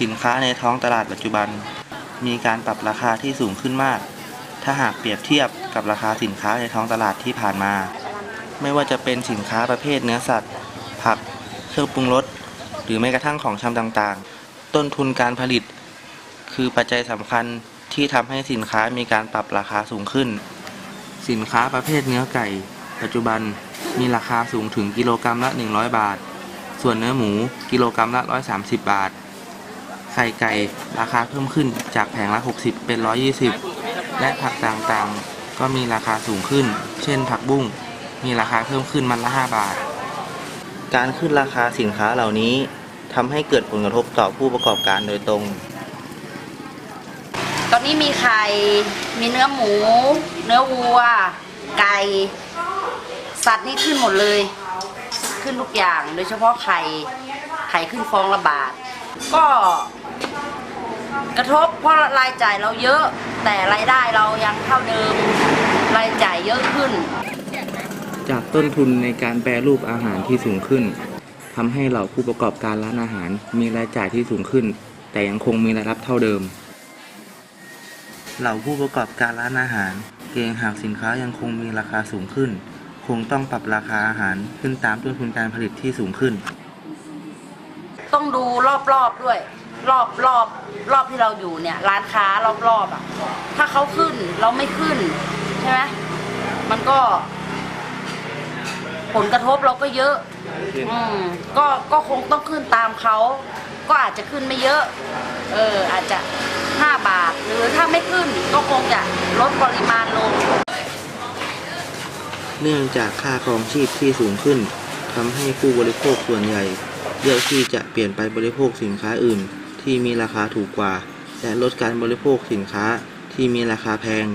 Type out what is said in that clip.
สินค้าในท้องตลาดปัจจุบัน มีการปรับราคาที่สูงขึ้นมาก ถ้าหากเปรียบเทียบกับราคาสินค้าในท้องตลาดที่ผ่านมา ไม่ว่าจะเป็นสินค้าประเภทเนื้อสัตว์ ผัก เครื่องปรุงรส หรือแม้กระทั่งของชำต่างๆ ต้นทุนการผลิต คือปัจจัยสำคัญที่ทำให้สินค้ามีการปรับราคาสูงขึ้น สินค้าประเภทเนื้อไก่ ปัจจุบันมีราคาสูงถึงกิโลกรัมละ 100 บาท ส่วนเนื้อหมูกิโลกรัมละ 130 บาท ไข่ไก่ราคาเพิ่มขึ้นจากแผงละ 60 เป็น 120 และผักต่างๆ ก็มีราคาสูงขึ้น เช่นผักบุ้ง มีราคาเพิ่มขึ้นมันละ 5 บาท การขึ้นราคาสินค้าเหล่านี้ทำให้เกิดผลกระทบต่อผู้ประกอบการโดยตรง ตอนนี้มีไข่ มีเนื้อหมู เนื้อวัว ไก่ สัตว์นี่ขึ้นหมดเลย ขึ้นทุกอย่าง โดยเฉพาะไข่ ไข่ขึ้นฟองละบาท ก็ กระทบเพราะรายจ่ายเราเยอะ แต่รายได้เรายังเท่าเดิม รายจ่ายเยอะขึ้น จากต้นทุนในการแปรรูปอาหารที่สูงขึ้นทำให้เหล่าผู้ประกอบการร้านอาหารมีรายจ่ายที่สูงขึ้น แต่ยังคงมีรายรับเท่าเดิม เหล่าผู้ประกอบการร้านอาหาร เกรงหากสินค้ายังคงมีราคาสูงขึ้น คงต้องปรับราคาอาหารขึ้นตามต้นทุนการผลิตที่สูงขึ้น ต้องดูรอบๆด้วย รอบรอบรอบที่เราอยู่เนี่ย ร้านค้ารอบๆอะ ถ้าเขาขึ้นเราไม่ขึ้น ใช่ไหมมันก็ ผลกระทบเราก็เยอะ อืมก็ก็คงต้องขึ้นตามเขา ก็อาจจะขึ้นไม่เยอะ เออ อาจจะห้าบาท หรือถ้าไม่ขึ้นก็คงจะลดปริมาณลง เนื่องจากค่าครองชีพที่สูงขึ้นทำให้ผู้บริโภคส่วนใหญ่เลือกที่จะเปลี่ยนไปบริโภคสินค้าอื่น ที่มีราคาถูกกว่า และลดการบริโภคสินค้าที่มีราคาแพง